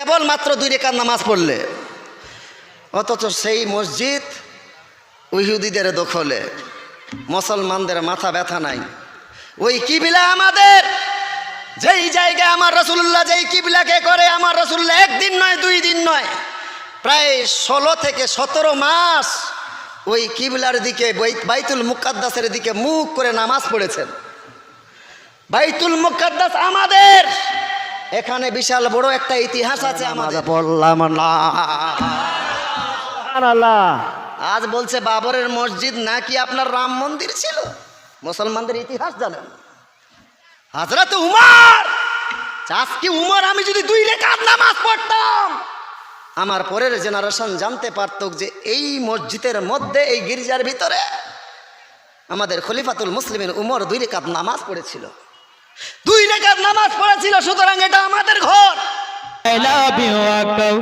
কেবল মাত্র দুই রেখার নামাজ পড়লে। অথচ সেই মসজিদ উহুদিদের দখলে, মুসলমানদের মাথা ব্যথা নাই। ওই কিবিলা আমাদের, যেই জায়গায় আমার রসুল্লাহ যেই কিবিলাকে করে আমার রসুল্লাহ একদিন নয়, দুই দিন নয়, প্রায় ষোলো থেকে সতেরো মাস ওই কিবলার দিকে বাইতুল মুকাদ্দাসের দিকে মুখ করে নামাজ পড়েছেন। বাইতুল মুকাদ্দাস আমাদের এখানে বিশাল বড় একটা ইতিহাস আছে আমাদের। বললাম না। আজ বলছে বাবরের মসজিদ নাকি আপনার রাম মন্দির ছিল? মুসলমানদের ইতিহাস জানেন? হাজরত উমার! চাষ কি উমর আমি যদি দুই রেখাত নামাজ পড়তাম আমার পরের জেনারেশন জানতে পারত যে এই মসজিদের মধ্যে এই গির্জার ভিতরে আমাদের খলিফাতুল মুসলিমের উমর দুই রেখাত নামাজ পড়েছিল। দুই রেখাত নামাজ পড়েছিল সুতরাং এটা আমাদের ঘর I love you, Akau.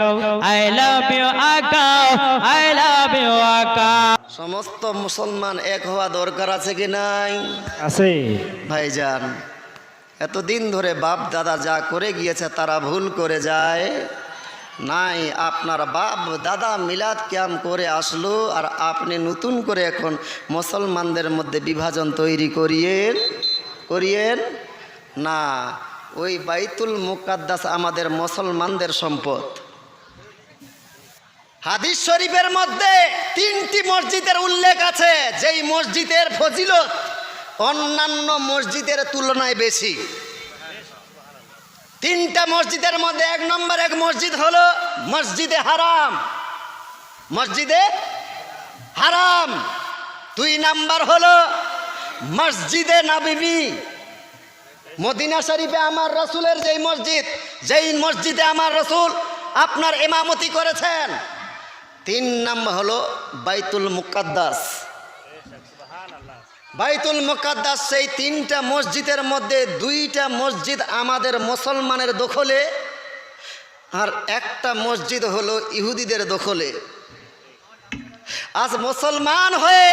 I love you, Akau. I love you, Akau. সমস্ত মুসলমান এক হওয়া দরকার আছে কি নাই আছে ভাইজান এতদিন ধরে বাপ দাদা যা করে গিয়েছে তারা ভুল করে যায় নাই আপনার বাপ দাদা মিলাদ ক্যাম করে আসলো আর আপনি নতুন করে এখন মুসলমানদের মধ্যে বিভাজন তৈরি করিয়েন করিয়েন না, ওই বাইতুল মুকাদ্দাস আমাদের মুসলমানদের সম্পদ। হাদিস শরীফের মধ্যে তিনটি মসজিদের উল্লেখ আছে। যেই মসজিদের ফজিলত অন্যান্য মসজিদের তুলনায় বেশি। তিনটা মসজিদের মধ্যে এক নম্বর এক মসজিদ হলো মসজিদে হারাম। মসজিদে হারাম। দুই নাম্বার হলো মসজিদে নাবিবি। মদিনা শরীফে আমার রসুলের যেই মসজিদ, যেই মসজিদে আমার রসুল আপনার ইমামতি করেছেন, তিন নাম্বার হলো বাইতুল মুকাদ্দাস। বাইতুল মুকাদ্দাস সেই তিনটা মসজিদের মধ্যে দুইটা মসজিদ আমাদের মুসলমানের দখলে, আর একটা মসজিদ হলো ইহুদিদের দখলে। আজ মুসলমান হয়ে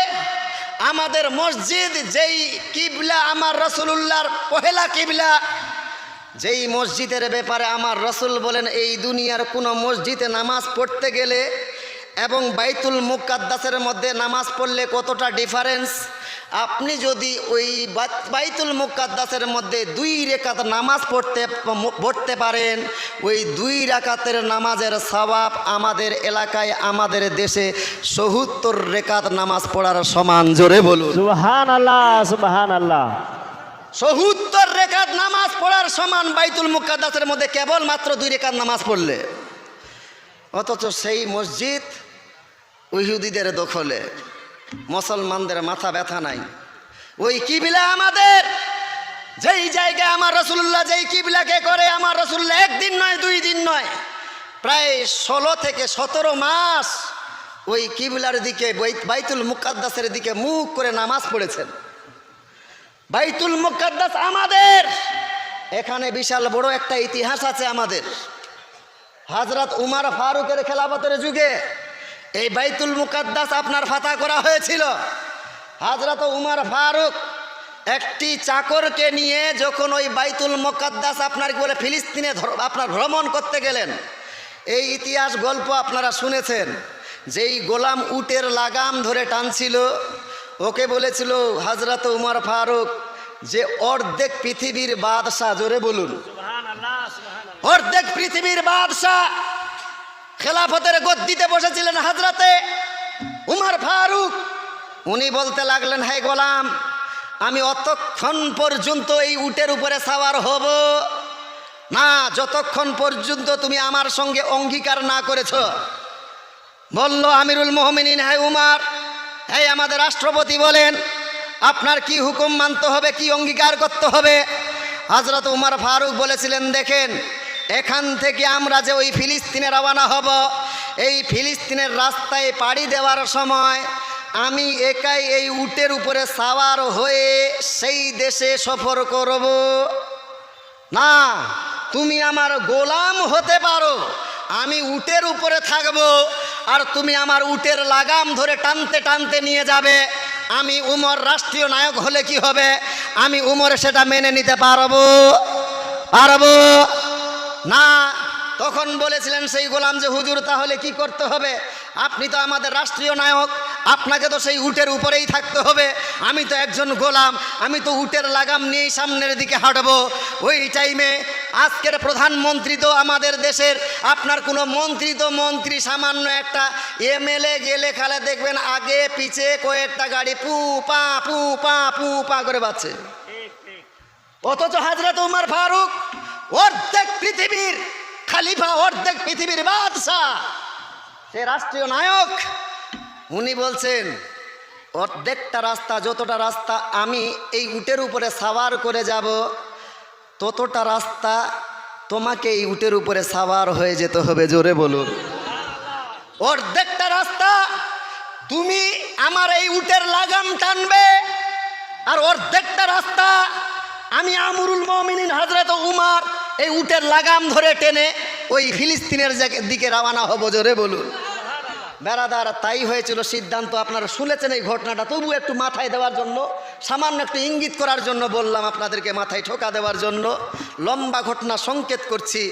আমাদের মসজিদ, যেই কিবলা আমার রসুল্লাহর পহেলা কিবলা, যেই মসজিদের ব্যাপারে আমার রসুল বলেন, এই দুনিয়ার কোনো মসজিদে নামাজ পড়তে গেলে এবং বাইতুল মুকাদ্দাসের মধ্যে নামাজ পড়লে কতটা ডিফারেন্স আপনি যদি ওই বাইতুল মুকাদ্দাসের মধ্যে দুই রেখাত নামাজ পড়তে পড়তে পারেন ওই দুই রাকাতের নামাজের সবাব আমাদের এলাকায় আমাদের দেশে সত্তর রেখাত নামাজ পড়ার সমান জোরে বলুন। আল্লাহ সুবহান আল্লাহ সত্তর রেখাত নামাজ পড়ার সমান বাইতুল মুকাদ্দাসের মধ্যে কেবল মাত্র দুই রেখাত নামাজ পড়লে। অথচ সেই মসজিদ উহুদিদের দখলে। মুসলমানদের মাথা ব্যথা নাই। ওই কিবিলা আমাদের, যেই জায়গায় আমার রসুল্লাহ যেই কিবিলাকে করে আমার রসুল্লাহ একদিন নয়, দুই দিন নয়, প্রায় ষোলো থেকে সতেরো মাস ওই কিবিলার দিকে বাইতুল মুকাদ্দাসের দিকে মুখ করে নামাজ পড়েছেন। বাইতুল মুকাদ্দাস আমাদের, এখানে বিশাল বড় একটা ইতিহাস আছে আমাদের। হাজরত উমার ফারুকের খেলাফতের যুগে এই বাইতুল মুকাদ্দাস আপনার ফাতা করা হয়েছিল। হাজরত উমার ফারুক একটি চাকরকে নিয়ে যখন ওই বাইতুল মুকাদ্দাস আপনার কি বলে ফিলিস্তিনে আপনার ভ্রমণ করতে গেলেন এই ইতিহাস গল্প আপনারা শুনেছেন যেই গোলাম উটের লাগাম ধরে টানছিল ওকে বলেছিল হাজরত উমার ফারুক যে অর্ধেক পৃথিবীর বাদশাহ জোরে বলুন। অর্ধেক পৃথিবীর বাদশাহ খেলাফতের গদ্দিতে বসেছিলেন হাজরাতে উমার ফারুক। উনি বলতে লাগলেন হাই গোলাম, আমি অতক্ষণ পর্যন্ত এই উটের উপরে সাওয়ার হব। না, যতক্ষণ পর্যন্ত তুমি আমার সঙ্গে অঙ্গীকার না করেছ। বলল, আমিরুল মোহামিনিন হাই উমার হ্যাঁ আমাদের রাষ্ট্রপতি বলেন, আপনার কি হুকুম মানতে হবে, কি অঙ্গীকার করতে হবে? হজরত উমার ফারুক বলেছিলেন, দেখেন এখান থেকে আমরা যে ওই ফিলিস্তিনে রওনা হব, এই ফিলিস্তিনের রাস্তায় পাড়ি দেওয়ার সময় আমি একাই এই উটের উপরে সাওয়ার হয়ে সেই দেশে সফর করব। না, তুমি আমার গোলাম হতে পারো, আমি উটের উপরে থাকব আর তুমি আমার উটের লাগাম ধরে টানতে টানতে নিয়ে যাবে। আমি উমর রাষ্ট্রীয় নায়ক হলে কি হবে? আমি উমরে সেটা মেনে নিতে পারব। পারব। না, তখন বলেছিলেন সেই গোলাম যে, হুজুর, তাহলে কি করতে হবে? আপনি তো আমাদের রাষ্ট্রীয় নায়ক, আপনাকে তো সেই উটের উপরেই থাকতে হবে। আমি তো একজন গোলাম, আমি তো উটের লাগাম নিয়েই সামনের দিকে হাঁটবো। ওই টাইমে আজকের প্রধানমন্ত্রী তো আমাদের দেশের, আপনার কোনো মন্ত্রী তো মন্ত্রী, সামান্য একটা এমএলএ গেলে খালে দেখবেন আগে পিছে কয়েকটা গাড়ি পু, পা পু পা পু, পা করে বাচ্ছে অথচ হাজরত উমার ফারুক অর্ধেক পৃথিবীর খালিফা, অর্ধেক পৃথিবীর বাদশাহ। সে রাষ্ট্রীয় নায়ক, উনি বলছেন, অর্ধেকটা রাস্তা, যতটা রাস্তা আমি এই উটের উপরে সাওয়ার করে যাব, ততটা রাস্তা তোমাকে এই উটের উপরে সাওয়ার হয়ে যেতে হবে। জোরে বলুন। অর্ধেকটা রাস্তা তুমি আমার এই উটের লাগাম টানবে, আর অর্ধেকটা রাস্তা আমি আমরুল মমিনিন হজরত উমার এই উটের লাগাম ধরে টেনে ওই ফিলিস্তিনের দিকে রওনা হব, জোরে বলুন। বেড়াদার, তাই হয়েছিল সিদ্ধান্ত, আপনারা শুনেছেন এই ঘটনাটা। তবু একটু মাথায় দেওয়ার জন্য, সামান্য একটু ইঙ্গিত করার জন্য বললাম আপনাদেরকে মাথায় ঠোকা দেওয়ার জন্য। লম্বা ঘটনা সংকেত করছি।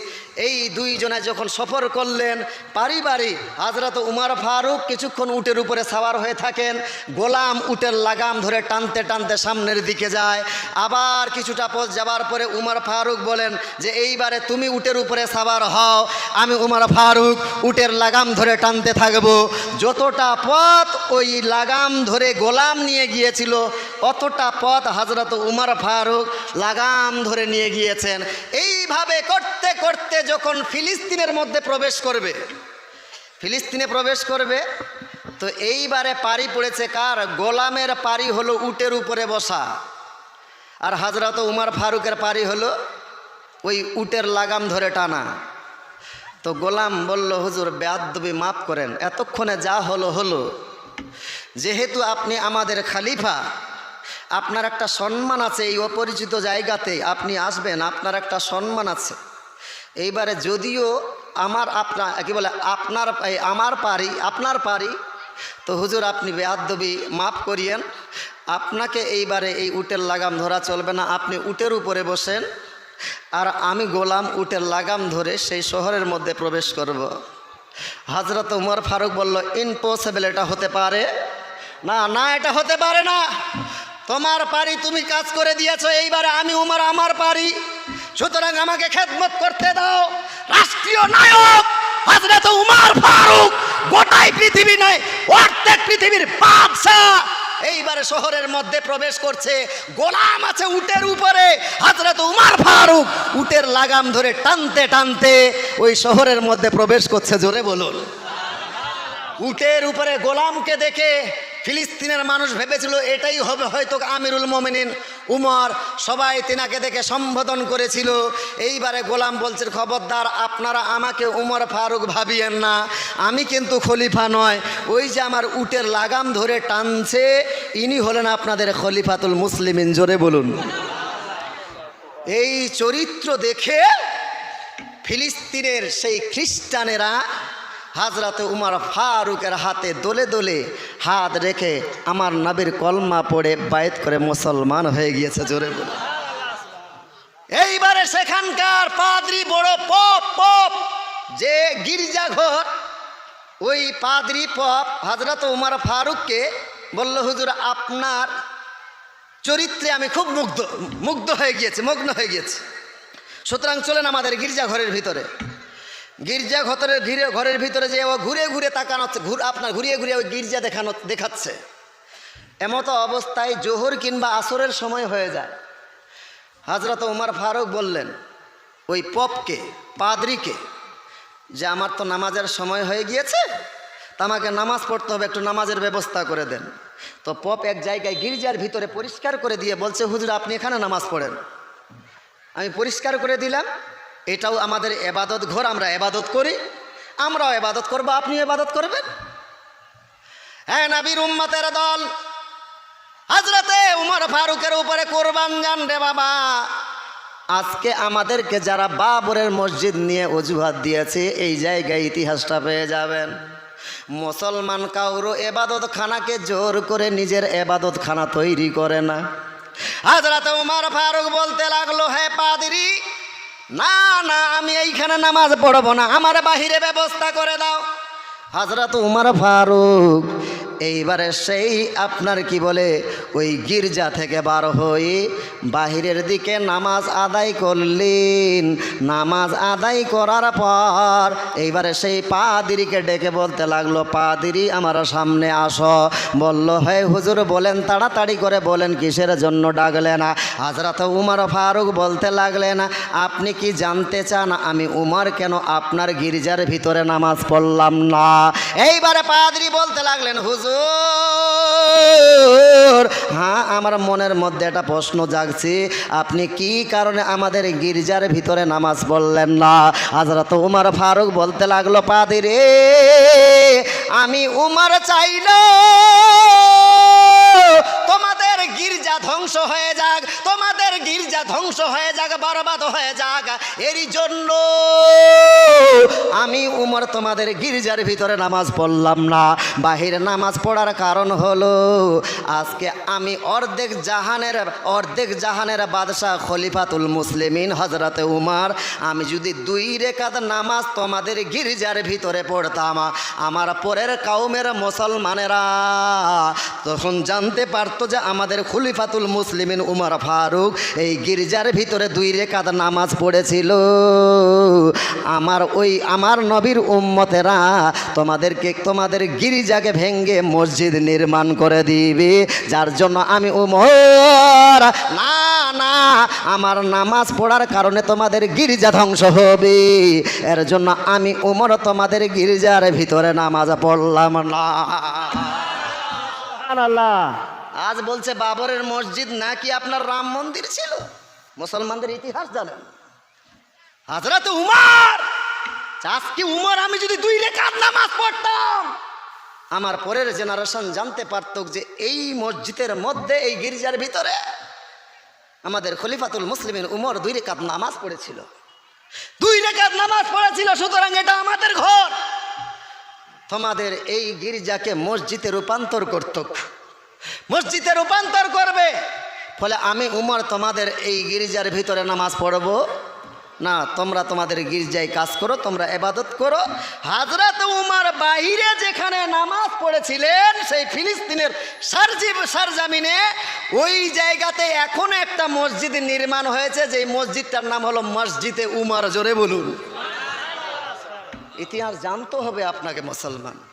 এই দুইজনে যখন সফর করলেন, পারিবারিক হাজরত উমার ফারুক কিছুক্ষণ উটের উপরে সাওয়ার হয়ে থাকেন, গোলাম উটের লাগাম ধরে টানতে টানতে সামনের দিকে যায়। আবার কিছুটা পথ যাবার পরে উমার ফারুক বলেন যে, এইবারে তুমি উটের উপরে সাওয়ার হও, আমি উমার ফারুক উটের লাগাম ধরে টানতে থাকব। যতটা পথ ওই লাগাম ধরে গোলাম নিয়ে গিয়েছিল, অতটা পথ হজরত উমার ফারুক লাগাম ধরে নিয়ে গিয়েছেন এইভাবে করতে করতে যখন ফিলিস্তিনের মধ্যে প্রবেশ করবে, ফিলিস্তিনে প্রবেশ করবে, তো এইবারে পারি পড়েছে কার? গোলামের পারি হলো উটের উপরে বসা। আর হাজরত উমার ফারুকের পারি হলো ওই উটের লাগাম ধরে টানা। তো গোলাম বলল, হুজুর বেয়াদ্দবি মাফ করেন, এতক্ষণে যা হলো হলো। যেহেতু আপনি আমাদের খালিফা আপনার একটা সম্মান আছে এই অপরিচিত জায়গাতে, আপনি আসবেন, আপনার একটা সম্মান আছে। এইবারে যদিও আমার আপনার কি বলে, আপনার আমার পারি, আপনার পারি, তো হুজুর আপনি বেয়াদ্দবি মাফ করিয়েন। আপনাকে এইবারে এই উটের লাগাম ধরা চলবে না, আপনি উটের উপরে বসেন। আর আমি গোলাম উটের লাগাম ধরে সেই শহরের মধ্যে প্রবেশ করব। হজরত উমর ফারুক বলল ইনপসিবল এটা হতে পারে? না না, এটা হতে পারে না। তোমার পারি তুমি কাজ করে দিয়েছ, এইবারে আমি উমর আমার পারি। সুতরাং আমাকে খেদমত করতে দাও। রাষ্ট্রীয় নায়ক হজরত উমর ফারুক, গোটাই পৃথিবী নয়, অর্ধেক পৃথিবীর বাদশাহ এইবারে শহরের মধ্যে প্রবেশ করছে, গোলাম আছে উটের উপরে। হজরত উমার ফারুক উটের লাগাম ধরে টানতে টানতে ওই শহরের মধ্যে প্রবেশ করছে, জোরে বলুন। উটের উপরে গোলামকে দেখে ফিলিস্তিনের মানুষ ভেবেছিল, এটাই হবে হয়তো আমিরুল মোমিনিন। উমর সবাই তিনাকে দেখে সম্বোধন করেছিল, এইবারে গোলাম বলছে, খবরদার, আপনারা আমাকে উমর ফারুক ভাবিয়েন না। আমি কিন্তু খলিফা নয়। ওই যে আমার উটের লাগাম ধরে টানছে, ইনি হলেন আপনাদের খলিফাতুল মুসলিমিন, জোরে বলুন। এই চরিত্র দেখে ফিলিস্তিনের সেই খ্রিস্টানেরা হাজরাতে উমার ফারুকের হাতে দোলে দোলে হাত রেখে আমার নবীর কলমা পড়ে বায়েত করে মুসলমান হয়ে গিয়েছে, জোরে বলে এইবারে সেখানকার পাদ্রি বড় পপ পপ। যে গির্জাঘর ওই পাদ্রি পপ হাজরত উমার ফারুককে বলল, হুজুর, আপনার চরিত্রে আমি খুব মুগ্ধ মুগ্ধ হয়ে গিয়েছি, মগ্ন হয়ে গিয়েছি। সুতরাং চলেন আমাদের গির্জাঘরের ভিতরে। গির্জা ঘরের ঘিরে ঘরের ভিতরে যে ও ঘুরে ঘুরে তাকানো আপনার ঘুরিয়ে ঘুরিয়ে ওই গির্জা দেখানো, দেখাচ্ছে। এমতো অবস্থায় জোহর কিংবা আসরের সময় হয়ে যায়। হাজরত উমার ফারুক বললেন, ওই পপকে, পাদ্রিকে, যে আমার তো নামাজের সময় হয়ে গিয়েছে, তা আমাকে নামাজ পড়তে হবে, একটু নামাজের ব্যবস্থা করে দেন। তো পপ এক জায়গায় গির্জার ভিতরে পরিষ্কার করে দিয়ে বলছে, হুজুর, আপনি এখানে নামাজ পড়েন। আমি পরিষ্কার করে দিলাম এটাও আমাদের এবাদত ঘর, আমরা এবাদত করি। আমরাও এবাদত করব, আপনিও এবাদত করবেন। হ্যাঁ নাবির উম্মতের দল হাজরতে উমর ফারুকের উপরে কোরবান যান রে বাবা। আজকে আমাদেরকে যারা বাবরের মসজিদ নিয়ে অজুহাত দিয়েছে, এই জায়গায় ইতিহাসটা পেয়ে যাবেন। মুসলমান কাউরো এবাদত খানাকে জোর করে নিজের এবাদত খানা তৈরি করে না। হাজরাতে উমার ফারুক বলতে লাগল হ্যাঁ পাদিরি না না, আমি এইখানে নামাজ পড়ব না। আমার বাহিরে ব্যবস্থা করে দাও। হাজরত উমার ফারুক এইবারে সেই আপনার কি বলে, ওই গির্জা থেকে বার হয়ে বাহিরের দিকে নামাজ আদায় করলেন। নামাজ আদায় করার পর এইবারে সেই পাদিরিকে ডেকে বলতে লাগল, পাদিরি, আমার সামনে আসো। বলল, হে হুজুর, বলেন, তাড়াতাড়ি করে বলেন, কিসের জন্য ডাকলে ডাকলেন? হাজরত উমর ফারুক বলতে লাগলেন, আপনি কি জানতে চান, আমি উমর কেন আপনার গির্জার ভিতরে নামাজ পড়লাম না? এইবারে পাদরি বলতে লাগলেন, হুজুর হ্যাঁ আমার মনের মধ্যে একটা প্রশ্ন জাগছে। আপনি কি কারণে আমাদের গির্জার ভিতরে নামাজ পড়লেন না? হাজরত উমার ফারুক বলতে লাগল, পাদিরে, আমি উমার চাইলাম গির্জা ধ্বংস হয়ে যাক, তোমাদের গির্জা ধ্বংস হয়ে যাক, বরবাদ হয়ে যাক। এরই জন্য আমি উমর তোমাদের গির্জার ভিতরে নামাজ পড়লাম না। বাহিরে নামাজ পড়ার কারণ হলো, আজকে আমি অর্ধেক জাহানের অর্ধেক জাহানের বাদশাহ খলিফাতুল মুসলিমিন হজরতে উমার, আমি যদি দুই রেখাত নামাজ তোমাদের গির্জার ভিতরে পড়তাম, আমার পরের কাউমের মুসলমানেরা তখন জানতে পারতো যে আমাদের খলিফাতুল মুসলিমিন উমর ফারুক, এই গির্জার ভিতরে দুই রেখাত নামাজ পড়েছিল। আমার ওই আমার নবীর উম্মতেরা তোমাদেরকে, তোমাদের গির্জাকে ভেঙ্গে মসজিদ নির্মাণ করে দিবে। যার জন্য আমি উমর, না না, আমার নামাজ পড়ার কারণে তোমাদের গির্জা ধ্বংস হবে। এর জন্য আমি উমর তোমাদের গির্জার ভিতরে নামাজ পড়লাম না। আল্লাহ আজ বলছে বাবরের মসজিদ নাকি আপনার রাম মন্দির ছিল? মুসলমানদের ইতিহাস জানেন। হাজরত উমার! আজকে উমার, আমি যদি দুই রেখাত নামাজ পড়তাম, আমার পরের জেনারেশন জানতে পারত যে এই মসজিদের মধ্যে, এই গির্জার ভিতরে আমাদের খলিফাতুল মুসলিমের উমর দুই রেখাত নামাজ পড়েছিল। দুই রেখাত নামাজ পড়েছিল, সুতরাং এটা আমাদের ঘর। তোমাদের এই গির্জাকে মসজিদে রূপান্তর করত। মসজিদে রূপান্তর করবে। ফলে আমি, উমর, তোমাদের এই গির্জার ভিতরে নামাজ পড়ব। না, তোমরা তোমাদের গির্জায় কাজ করো, তোমরা এবাদত করো। হাজরাত উমার বাহিরে যেখানে নামাজ পড়েছিলেন, সেই ফিলিস্তিনের সারজিব সারজামিনে, ওই জায়গাতে এখনও একটা মসজিদ নির্মাণ হয়েছে যে মসজিদটার নাম হলো মসজিদে উমার, জোরে বলুন। ইতিহাস জানতে হবে আপনাকে মুসলমান।